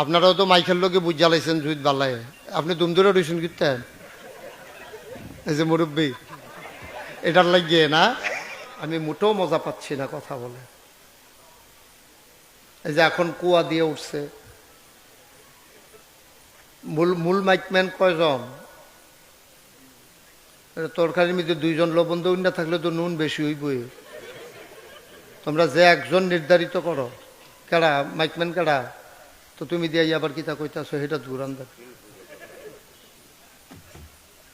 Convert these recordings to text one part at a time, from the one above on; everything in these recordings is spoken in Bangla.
আপনারাও তো মাইকেল লোকে বুঝ জ্বালাইছেন জুইত বাল্লায়। আপনি দুম ধরে রইছেন কিনতেন এই যে মুরব্বী, এটার লাগিয়ে না, আমি মোটেও মজা পাচ্ছি না কথা বলে। এই যে এখন কুয়া দিয়ে উঠছে। মূল মূল মাইকম্যান কয়জন? তরকারির মধ্যে দুইজন লবণ দৌড় না থাকলে তো নুন বেশি হইবই। তোমরা যে একজন নির্ধারিত করো। কেডা? মাইকম্যান কেডা? তো তুমি দিয়ে আবার কিতা কইতাছো? সেটা দূরান দেখ।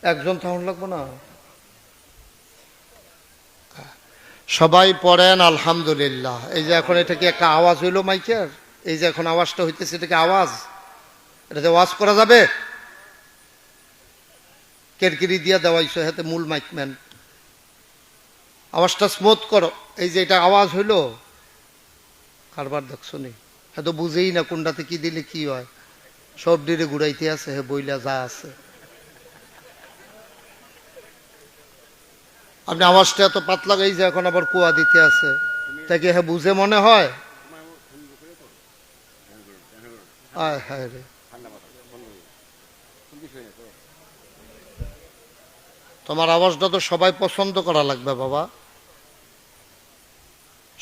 একজন থাউন লাগবো না। সবাই পড়েন, আলহামদুলিল্লাহ। এই যে এখন এটা কি একটা আওয়াজ হইল মাইকের? এই যে এখন আওয়াজটা হইতেছে, এটা কি আওয়াজ? এটাতে ওয়াজ করা যাবে? কেরকিরি দিয়া দেওয়াইছো, হাতে মূল মাইকম্যান আওয়াজটা স্মুথ করো। এই যে এটা আওয়াজ হইল, কারবার দেখছ নি? এত বুঝেই না কোনটাতে কি দিলে কি হয়। সব ডিরে ঘুরাইতে আছে, হে বইলা যা আছে। আপনি আওয়াজটা এত পাতলা যে এখন আবার কুয়া দিতে আছে। তাকে হ্যাঁ বুঝে মনে হয়? হায় রে। তোমার আওয়াজটা তো সবাই পছন্দ করা লাগবে বাবা।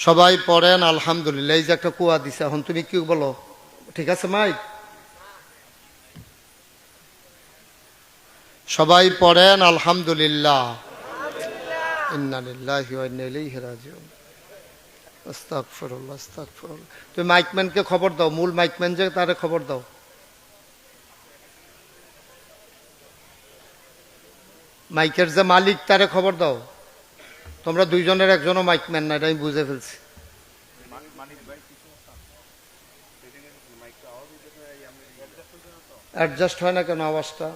সবাই পড়েন, আলহামদুলিল্লাহ। এই যে একটা কুয়া দিছে, এখন তুমি কি বলো? ঠিক আছে মাইক সবাই পড়েন, আলহামদুলিল্লাহ। তুমি মাইকম্যানকে খবর দাও, মূল মাইকম্যান যে তারে খবর দাও। মাইকের যে মালিক তারে খবর দাও। তোমরা দুইজনের একজনও মাইকম্যান না, এটা আমি বুঝে ফেলছি। অ্যাডজাস্ট হয় না কেন আওয়াজটা?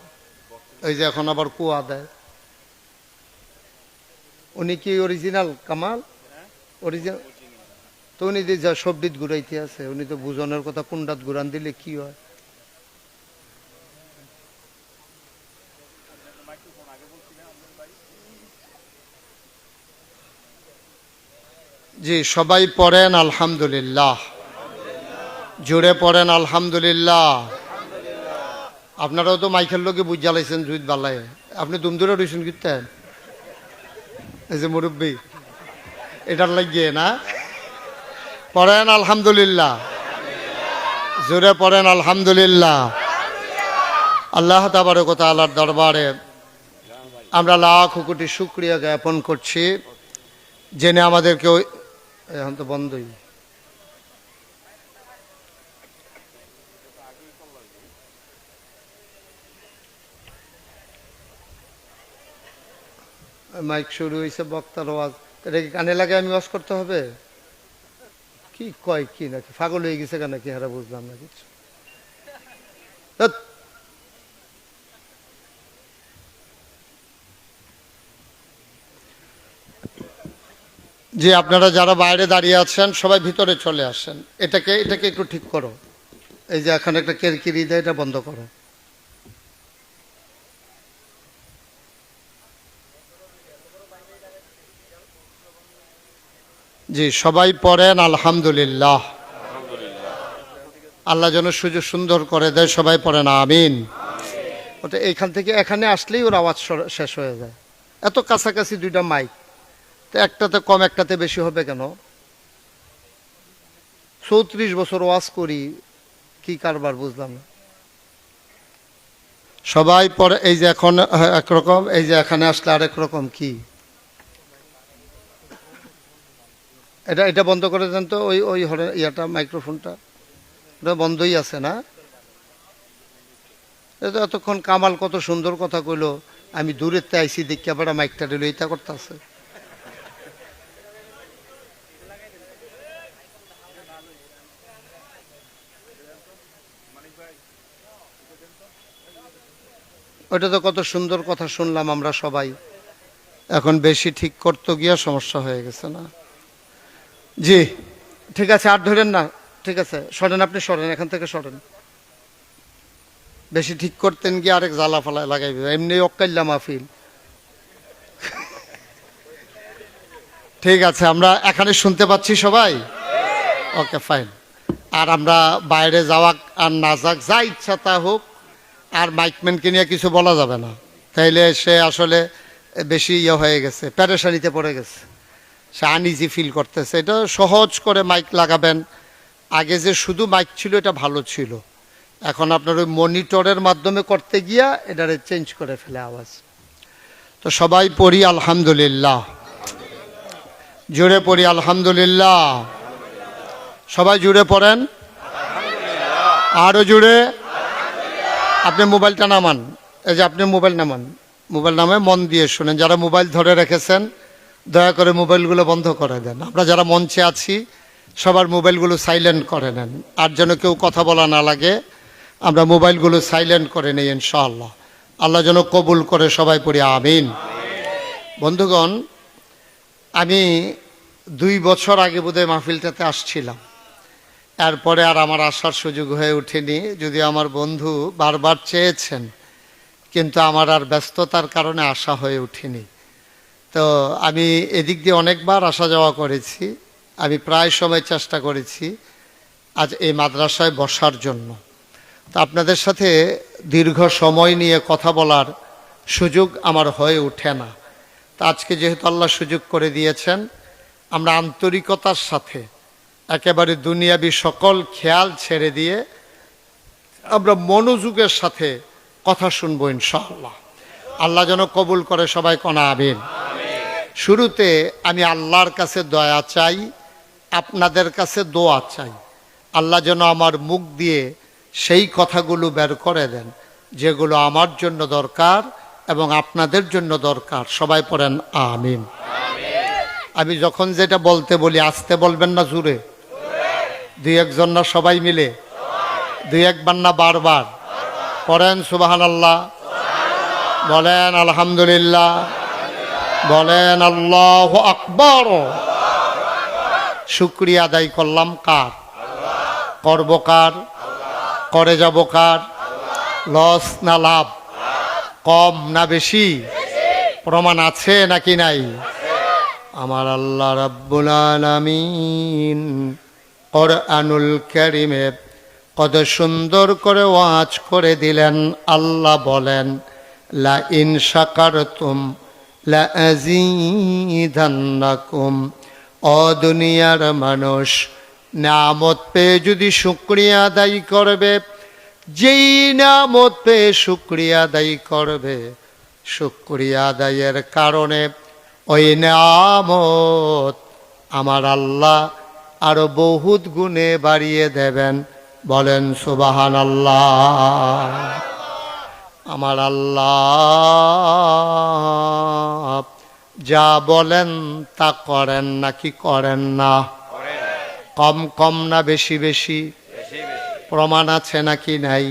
এই যে এখন আবার কুয়া দেয়। উনি কি অরিজিনাল কামাল? অরিজিনাল তো উনি যে যা সবডিত ঘুরাইতে আছে, উনি তো বুঝনের কথা কুন্ডাত ঘুরান দিলে কি হয়? জি, সবাই পড়েন আলহামদুলিল্লাহ। জোরে পড়েন আলহামদুলিল্লাহ। আপনারাও তো মাইকেল লোকে বুঝ জ্বালাইছেন জুইত বাল্লায় আপনি দুম ধরে রইছেন কিনতেন এই যে মুরব্বী, এটার লাগিয়ে না? পড়েন আলহামদুলিল্লাহ। জোরে পড়েন আলহামদুলিল্লাহ। আল্লাহ তাবারকতা আল্লাহর দরবারে আমরা লাখ কোটি শুক্রিয়া জ্ঞাপন করছি। জেনে আমাদেরকে এখন তো বন্ধই। মাইক শুরু হয়েছে, বক্তার আওয়াজ। এটা কি কানে লাগে আমি ওয়াজ করতে হবে? কি কয় কি নাকি? পাগল হয়ে গেছে কেন কি হারা বুঝলাম না কিছু। জি আপনারা যারা বাইরে দাঁড়িয়ে আছেন, সবাই ভিতরে চলে আসেন। এটাকে এটাকে একটু ঠিক করো। এই যে এখন একটা কেরকিরি দেয় এটা বন্ধ করো। জি, সবাই পড়েন, আলহামদুলিল্লাহ। আল্লাহ যেন সুযোগ সুন্দর করে দেয়, সবাই পড়েন, আমিন। ওটা এইখান থেকে এখানে আসলেই ওর আওয়াজ শেষ হয়ে যায়। এত কাছাকাছি দুইটা মাইক। তো একটাতে কম, একটাতে বেশি হবে কেন? চৌত্রিশ বছর ওয়াজ করি, কি কারবার বুঝলাম না। সবাই পরে, এই যে এখন একরকম এই যে এখানে আসলে আরেক রকম কি? এটা এটা বন্ধ করে দেন তো, ওই ওই ইয়াটা, মাইক্রোফোনটা। ওটা বন্ধই আছে না? এটা এতক্ষণ কামাল কত সুন্দর কথা কইলো, আমি দূরের তে আইসি দেখিয়া বেড়া মাইকটা দিল এইটা করতে আছে ওইটা তো কত সুন্দর কথা শুনলাম আমরা সবাই। এখন বেশি ঠিক করতে গিয়া সমস্যা হয়ে গেছে না। জি ঠিক আছে আর ধরেন না ঠিক আছে সরেন আপনি সরেন এখান থেকে সরেন। বেশি ঠিক করতেন গিয়ে আরেক জ্বালা ফালা লাগাইবে এমনি অক্কাইল্লা মাহফিল। ঠিক আছে আমরা এখানে শুনতে পাচ্ছি সবাই? Okay fine. আর আমরা বাইরে যাওয়া আর না যাক যা ইচ্ছা তা হোক আর মাইকম্যানকে নিয়ে কিছু বলা যাবে না। তাইলে সে আসলে বেশি ইয়ে হয়ে গেছে প্যারেশানিতে পড়ে গেছে। সে আনইজি ফিল করতেছে। এটা সহজ করে মাইক লাগাবেন। আগে যে শুধু মাইক ছিল, এটা ভালো ছিল। এখন আপনার ওই মনিটরের মাধ্যমে করতে গিয়া এটারে চেঞ্জ করে ফেলে আওয়াজ। তো সবাই পড়ি আলহামদুলিল্লাহ। জুড়ে পড়ি আলহামদুলিল্লাহ। সবাই জুড়ে পড়েন। আরও জুড়ে আপনি মোবাইলটা নামান। এই যে আপনি মোবাইল নামান। মোবাইল নামে মন দিয়ে শুনেন। যারা মোবাইল ধরে রেখেছেন, দয়া করে মোবাইলগুলো বন্ধ করে দেন। আমরা যারা মঞ্চে আছি, সবার মোবাইলগুলো সাইলেন্ট করে নেন। আর যেন কেউ কথা বলা না লাগে, আমরা মোবাইলগুলো সাইলেন্ট করে নিই ইনশাআল্লাহ। আল্লাহ যেন কবুল করে সবাই পড়ি, আমিন। বন্ধুগণ, আমি দুই বছর আগে বোধহয় মাহফিলটাতে আসছিলাম। এরপরে আর আমার আসার সুযোগ হয়ে ওঠেনি যদি আমার বন্ধু বারবার চেয়েছেন, কিন্তু আমার আর ব্যস্ততার কারণে আসা হয়ে ওঠেনি তো আমি এদিক দিয়ে অনেকবার আসা যাওয়া করেছি। আমি প্রায় সময় চেষ্টা করেছি আজ এই মাদ্রাসায় বসার জন্য। তো আপনাদের সাথে দীর্ঘ সময় নিয়ে কথা বলার সুযোগ আমার হয়ে ওঠে না। তা আজকে যেহেতু আল্লাহ সুযোগ করে দিয়েছেন, আমরা আন্তরিকতার সাথে একেবারে দুনিয়াবি সকল খেয়াল ছেড়ে দিয়ে আমরা মনোযোগের সাথে কথা শুনব ইনশাআল্লাহ। আল্লাহ যেন কবুল করে সবাই কনা আমিন। শুরুতে আমি আল্লাহর কাছে দয়া চাই, আপনাদের কাছে দোয়া চাই। আল্লাহ যেন আমার মুখ দিয়ে সেই কথাগুলো বের করে দেন, যেগুলো আমার জন্য দরকার এবং আপনাদের জন্য দরকার। সবাই পড়েন, আমিন। আমি যখন যেটা বলতে বলি, আসতে বলবেন না জুড়ে দুই একজন না সবাই মিলে? দুই একবার না বারবার? পড়েন সুবাহান আল্লাহ বলেন, আলহামদুলিল্লাহ। বলেন, আল্লাহ আকবর। শুক্রিয়া আদায় করলাম কার? করব কার? করে যাব কার? লস না লাভ? কম না বেশি? প্রমাণ আছে নাকি নাই? আমার আল্লাহ রাব্বুল আলামিন কোরআনুল কারিমে কত সুন্দর করে ওয়াজ করে দিলেন, আল্লাহ বলেন লা ইন শাকারতুম লা আযীদান্নাকুম ও দুনিয়ার মানুষ নামত পেয়ে যদি শুক্রিয়া আদায় করবে, যেই নামত পেয়ে শুক্রিয়া আদায় করবে, শুক্রিয়া আদায়ের কারণে ওই নামত আমার আল্লাহ আরও বহুত গুণে বাড়িয়ে দেবেন। বলেন সুবাহান আল্লাহ আমার আল্লাহ যা বলেন তা করেন নাকি করেন না? কম কম না বেশি বেশি। প্রমাণ আছে নাকি নাই?